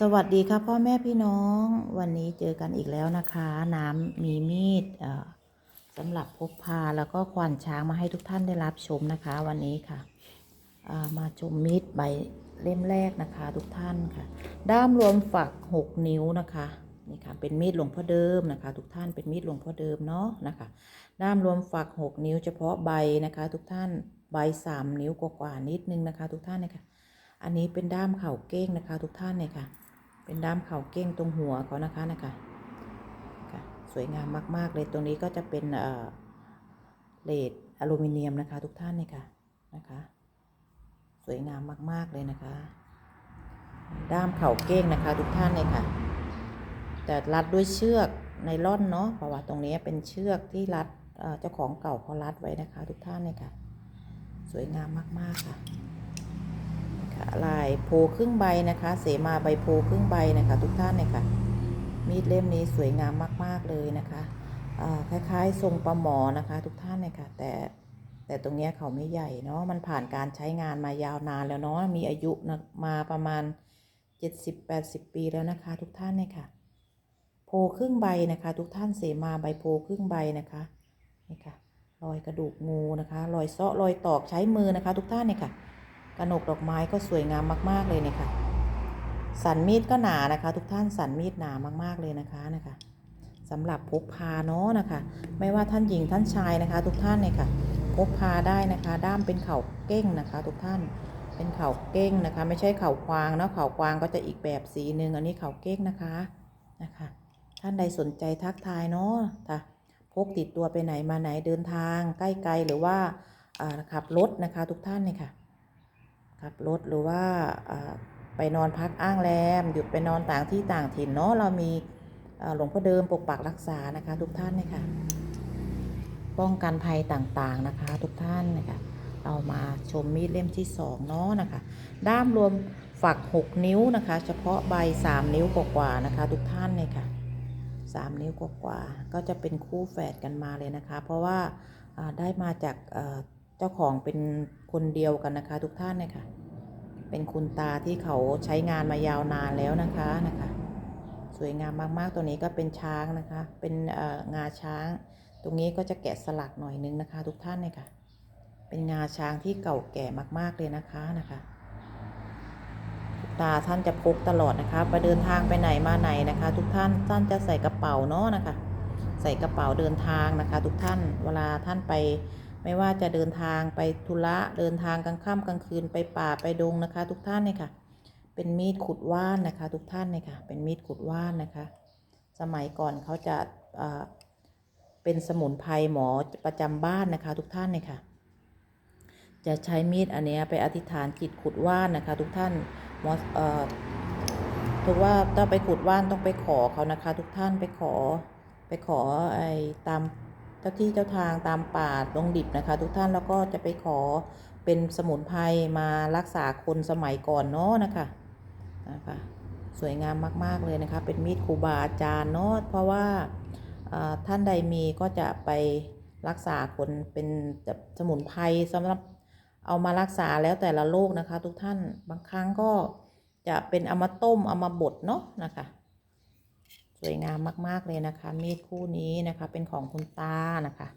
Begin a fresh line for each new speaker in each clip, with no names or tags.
สวัสดีค่ะพ่อแม่พี่น้องวันนี้เจอกันอีกแล้วนะคะ น้ำมีมีดสำหรับพกพาแล้วก็ควานช้างมาให้ทุกท่านได้รับชมนะคะ วันนี้ค่ะามาชมมีดใบเล่มแรกนะคะทุกท่านค่ะ ด้ามรวมฝัก 6 นิ้วนะคะนี่ค่ะเป็นมีดหลวงพ่อเดิมนะคะ ทุกท่านเป็นมีดหลวงพ่อเดิมเนาะนะคะ ด้ามรวมฝัก 6 นิ้ว เฉพาะใบนะคะ ทุกท่านใบ 3 นิ้วกว่าๆนิดนึงนะคะ ทุกท่านเนี่ยค่ะ อันนี้เป็นด้ามเข่าเก้งนะคะ ทุกท่านเนี่ยค่ะ เป็นด้ามเข่าเก้งตรงหัวเขานะคะนะคะค่ะสวยงามมาก ๆ เลยตรงนี้ก็จะเป็นเอ่อเลดอลูมิเนียมนะคะ ทุกท่านเนี่ยค่ะนะคะ สวยงามมาก ๆ เลยนะคะ ด้ามเข่าเก้งนะคะ ทุกท่านเนี่ยค่ะ แต่รัดด้วยเชือกไนล่อนเนาะเพราะว่าตรงนี้เป็นเชือกที่รัดเจ้าของเก่าเขารัดไว้นะคะ ทุกท่านเนี่ยค่ะ สวยงามมาก ๆ ค่ะ ลายโพครึ่งใบนะคะ เสมาใบโพครึ่งใบนะคะ ทุกท่านเนี่ยค่ะมีดเล่มนี้สวยงามมาก ๆ เลยนะคะคล้ายๆ ทรงปลาหมอนะคะ ทุกท่านเนี่ยค่ะแต่แต่ตรงเนี้ยเขาไม่ใหญ่เนาะมันผ่านการใช้งานมายาวนานแล้วเนาะมีอายุนะมาประมาณ 70-80 ปีแล้วนะคะ ทุกท่านเนี่ยค่ะ โพครึ่งใบนะคะ ทุกท่านเสมาใบโพครึ่งใบนะคะนี่ค่ะรอยกระดูกงูนะคะ รอยเซาะรอยตอกใช้มือนะคะ ทุกท่านเนี่ยค่ะ กระหนกดอกไม้ก็สวยงามมาก ๆ เลยเนี่ยค่ะ สันมีดก็หนานะคะ ทุกท่านสันมีดหนามากๆเลยนะคะนะคะสำหรับพกพาเนาะนะคะ ไม่ว่าท่านหญิงท่านชายนะคะ ทุกท่านเนี่ยค่ะพกพาได้นะคะ ด้ามเป็นเข่าเก้งนะคะ ทุกท่านเป็นเข่าเก้งนะคะ ไม่ใช่เข่าควางเนาะเข่าควางก็จะอีกแบบสีหนึ่งอันนี้เข่าเก้งนะคะนะคะ ท่านใดสนใจทักทายเนาะค่ะพกติดตัวไปไหนมาไหนเดินทางใกล้ไกลหรือว่าอ่าขับรถนะคะ ทุกท่านเนี่ยค่ะ ขับรถหรือว่าไปนอนพักอ้างแรม หยุดไปนอนต่างที่ต่างถิ่นเนาะเรามีหลวงพ่อเดิมปกปักรักษานะคะ ทุกท่านเนี่ยค่ะป้องกันภัยต่างๆนะคะ ทุกท่านนะคะเรามาชมมีดเล่มที่สองเนาะนะคะ ด้ามรวมฝัก 6 นิ้วนะคะ เฉพาะใบ 3 นิ้วกว่าๆนะคะ ทุกท่านเนี่ยค่ะ3นิ้วกว่าๆก็จะเป็นคู่แฝดกันมาเลยนะคะ เพราะว่าได้มาจากเอ่อเจ้าของเป็นคนเดียวกันนะคะ ทุกท่านเนี่ยค่ะ เป็นคุณตาที่เขาใช้งานมายาวนานแล้วนะคะนะคะ สวยงามมากๆ ตัวนี้ก็เป็นช้างนะคะ เป็นงาช้าง ตรงนี้ก็จะแกะสลักหน่อยนึงนะคะ ทุกท่านเนี่ยค่ะ เป็นงาช้างที่เก่าแก่มากๆเลยนะคะนะคะตาท่านจะพกตลอดนะคะไปเดินทางไปไหนมาไหนนะคะ ทุกท่านท่านจะใส่กระเป๋าเนาะนะคะ ใส่กระเป๋าเดินทางนะคะ ทุกท่านเวลาท่านไป ไม่ว่าจะเดินทางไปธุระเดินทางกลางค่ำกลางคืนไปป่าไปดงนะคะ ทุกท่านเนี่ยค่ะ เป็นมีดขุดว่านนะคะ ทุกท่านเนี่ยค่ะ เป็นมีดขุดว่านนะคะ สมัยก่อนเขาจะเออเป็นสมุนไพรหมอประจำบ้านนะคะ ทุกท่านเนี่ยค่ะ จะใช้มีดอันเนี้ยไปอธิษฐานจิตขุดว่านนะคะ ทุกท่านหมอเอ่อถือว่าต้องไปขุดว่านต้องไปขอเขานะคะ ทุกท่านไปขอไปขอไอ้ตาม จ้าที่เจ้าทางตามป่าดงดิบนะคะ ทุกท่านแล้วก็จะไปขอเป็นสมุนไพรมารักษาคนสมัยก่อนเนาะนะคะนะคะสวยงามมาก ๆ เลยนะคะ เป็นมีดครูบาอาจารย์เนาะเพราะว่าท่านใดมีก็จะไปรักษาคนเป็นสมุนไพรสำหรับเอามารักษาแล้วแต่ละโรคนะคะ ทุกท่านบางครั้งก็จะเป็นเอามาต้มเอามาบดเนาะนะคะ วยงามมาก ๆ เลยนะคะ มีดคู่นี้นะคะเป็นของคุณตานะคะ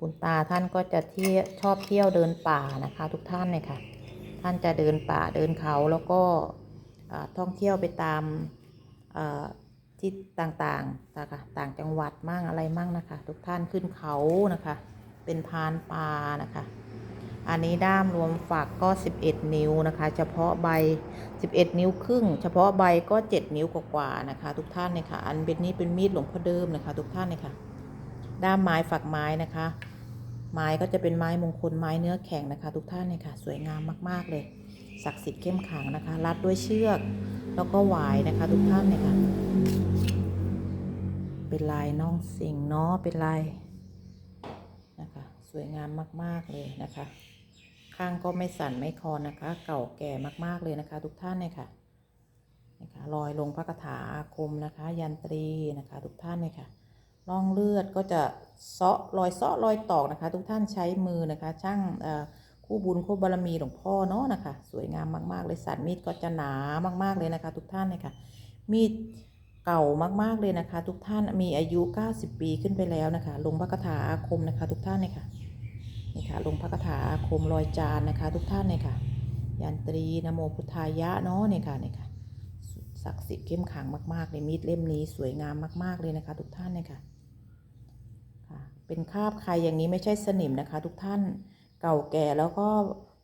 คุณตาท่านก็จะเที่ยวชอบเที่ยวเดินป่านะคะ ทุกท่านเลยค่ะ ท่านจะเดินป่าเดินเขาแล้วก็ท่องเที่ยวไปตามที่ต่างๆนะคะต่างจังหวัดมั่งอะไรมั่งนะคะ ทุกท่านขึ้นเขานะคะ เป็นพานป่านะคะ อันนี้ด้ามรวมฝักก็ 11 นิ้วนะคะ เฉพาะใบ 11 นิ้วครึ่ง เฉพาะใบก็ 7 นิ้วกว่าๆนะคะ ทุกท่านเนี่ยค่ะอันเป็นนี้เป็นมีดหลวงพ่อเดิมนะคะ ทุกท่านเนี่ยค่ะด้ามไม้ฝักไม้นะคะ ไม้ก็จะเป็นไม้มงคลไม้เนื้อแข็งนะคะ ทุกท่านเนี่ยค่ะสวยงามมากๆเลยศักดิ์สิทธิ์เข้มขังนะคะ รัดด้วยเชือกแล้วก็หวายนะคะ ทุกท่านเลยค่ะเป็นลายน่องสิงเนาะเป็นลายนะคะ สวยงามมาก ๆ เลยนะคะ ข้างก็ไม่สั่นไม่คลอนนะคะ เก่าแก่มากๆเลยนะคะ ทุกท่านเนี่ยค่ะนะคะรอยลงพระคาถาอาคมนะคะ ยันตรีนะคะ ทุกท่านเนี่ยค่ะร่องเลือดก็จะเซาะรอยเซาะรอยตอกนะคะ ทุกท่านใช้มือนะคะ ช่างคู่บุญคู่บารมีหลวงพ่อเนาะนะคะ สวยงามมาก ๆ เลยสันมีดก็จะหนามากๆเลยนะคะ ทุกท่านเลยค่ะ มีดเก่ามากๆเลยนะคะ ทุกท่านมีอายุ 90 ปีขึ้นไปแล้วนะคะ ลงพระคาถาอาคมนะคะ ทุกท่านเลยค่ะ นี่ค่ะลงพระคาถาอาคมลอยจานนะคะ ทุกท่านเลยค่ะยันตรีนโมพุทธายะเนาะเนี่ยค่ะเนี่ยค่ะศักดิ์สิทธิ์เข้มขังมากๆเลยมีดเล่มนี้สวยงามมากๆเลยนะคะ ทุกท่านเลยค่ะค่ะ เป็นคาบใครอย่างนี้ไม่ใช่สนิมนะคะ ทุกท่านเก่าแก่แล้วก็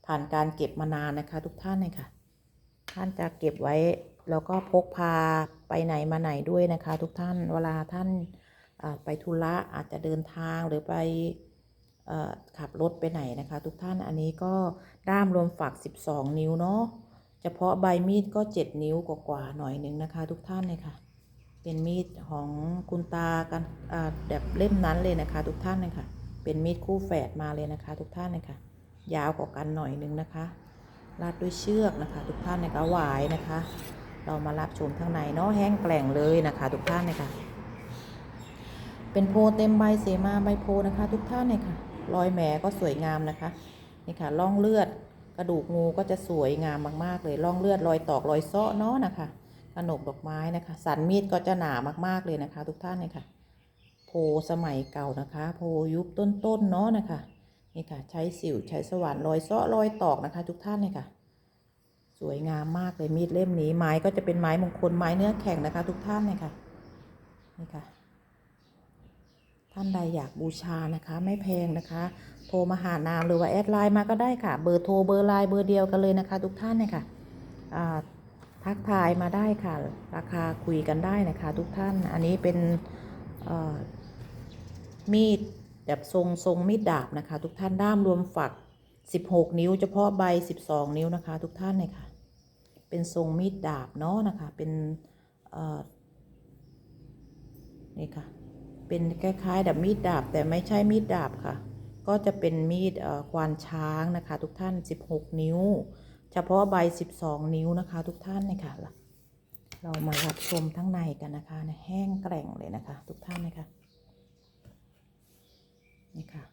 ผ่านการเก็บมานานนะคะ ทุกท่านเลยค่ะ ท่านจะเก็บไว้แล้วก็พกพาไปไหนมาไหนด้วยนะคะ ทุกท่านเวลาท่านไปธุระอาจจะเดินทางหรือไป ขับรถไปไหนนะคะ ทุกท่านอันนี้ก็ด้ามรวมฝัก 12 นิ้วเนาะเฉพาะใบมีดก็ 7 นิ้วกว่าๆหน่อยหนึ่งนะคะ ทุกท่านเลยค่ะ เป็นมีดของคุณตากันแบบเล่มนั้นเลยนะคะ ทุกท่านเลยค่ะ เป็นมีดคู่แฝดมาเลยนะคะ ทุกท่านเลยค่ะ ยาวกว่ากันหน่อยหนึงนะคะลาดด้วยเชือกนะคะ ทุกท่านนะคะหวายนะคะ เรามารับชมข้างในเนาะแห้งแกร่งเลยนะคะ ทุกท่านเลยค่ะ เป็นโพเต็มใบเสมาใบโพนะคะ ทุกท่านเลยค่ะ รอยแหมก็สวยงามนะคะนี่ค่ะร่องเลือดกระดูกงูก็จะสวยงามมากๆเลยร่องเลือดรอยตอกรอยเซาะเนาะนะคะกระหนกดอกไม้นะคะ สันมีดก็จะหนามากๆเลยนะคะ ทุกท่านเลยค่ะ โพสมัยเก่านะคะ โพยุคต้นๆเนาะนะคะนี่ค่ะ ใช้สิวใช้สว่านรอยเซาะรอยตอกนะคะ ทุกท่านเลยค่ะ สวยงามมากเลยมีดเล่มนี้ไม้ก็จะเป็นไม้มงคลไม้เนื้อแข็งนะคะ ทุกท่านเลยค่ะนี่ค่ะ ท่านใดอยากบูชานะคะไม่แพงนะคะ โทรมาหานามหรือว่าแอดไลน์มาก็ได้ค่ะ เบอร์โทรเบอร์ไลน์เบอร์เดียวกันเลยนะคะ ทุกท่านเลยค่ะอ่าทักทายมาได้ค่ะ ราคาคุยกันได้นะคะ ทุกท่านอันนี้เป็นมีดแบบทรงทรงมีดดาบนะคะ ทุกท่านด้ามรวมฝัก 16 นิ้วเฉพาะใบ 12 นิ้วนะคะ ทุกท่านเลยค่ะ เป็นทรงมีดดาบเนาะนะคะเป็นนี่ค่ะ เป็นคล้ายๆแบบมีดดาบ แต่ไม่ใช่มีดดาบค่ะ ก็จะเป็นมีดควานช้างนะคะ ทุกท่าน 16 นิ้ว เฉพาะใบ 12 นิ้วนะคะ ทุกท่านเลยค่ะเรามารับชมทั้งในกันนะคะแห้งแกร่งเลยนะคะ ทุกท่านนะคะนี่ค่ะ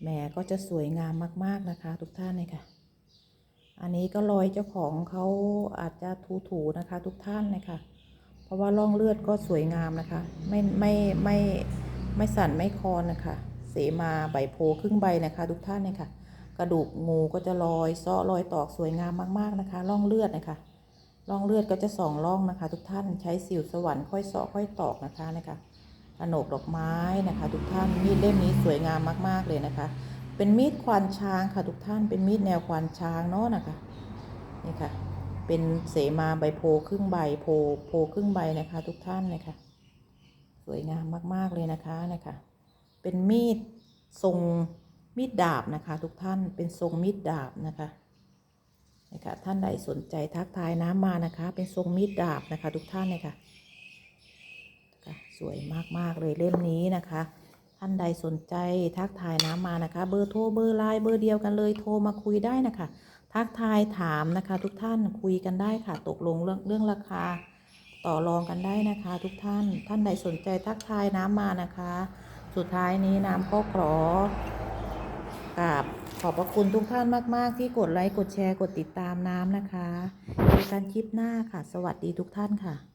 แหมก็จะสวยงามมากๆนะคะ ทุกท่านเลยค่ะ อันนี้ก็รอยเจ้าของเขาอาจจะถูๆนะคะ ทุกท่านเลยค่ะ เพราะว่าร่องเลือดก็สวยงามนะคะ ไม่ไม่ไม่ไม่สั่นไม่คลอนนะคะ เสมาใบโพครึ่งใบนะคะ ทุกท่านเลยค่ะ กระดูกงูก็จะลอยซาะรอยตอกสวยงามมากๆนะคะ ร่องเลือดนะคะ ร่องเลือดก็จะสองร่องนะคะ ทุกท่านใช้สิวสวรรค์ค่อยซาะค่อยตอกนะคะนะคะกระโหนกดอกไม้นะคะ ทุกท่านมีดเล่มนี้สวยงามมากๆเลยนะคะ เป็นมีดควานช้างค่ะทุกท่านเป็นมีดแนวควานช้างเนาะนะคะนี่ค่ะ เป็นเสมาใบโพครึ่งใบโพโพครึ่งใบนะคะ ทุกท่านนะคะสวยงามมากๆเลยนะคะนะคะ เป็นมีดทรงมีดดาบนะคะ ทุกท่านเป็นทรงมีดดาบนะคะนะคะท่านใดสนใจทักทายน้ำมานะคะ เป็นทรงมีดดาบนะคะ ทุกท่านเลยค่ะนะคะสวยมากๆเลยเล่มนี้นะคะ ท่านใดสนใจทักทายน้ำมานะคะ เบอร์โทรเบอร์ไลน์เบอร์เดียวกันเลยโทรมาคุยได้นะคะ ทักทายถามนะคะ ทุกท่านคุยกันได้ค่ะ ตกลงเรื่องเรื่องราคา ต่อรองกันได้นะคะ ทุกท่านท่านใดสนใจทักทายน้ำมานะคะ สุดท้ายนี้น้ำก็ขอกราบขอบพระคุณทุกท่านมาก ๆ ที่กดไลค์กดแชร์กดติดตามน้ำนะคะเจอกันคลิปหน้าค่ะ สวัสดีทุกท่านค่ะ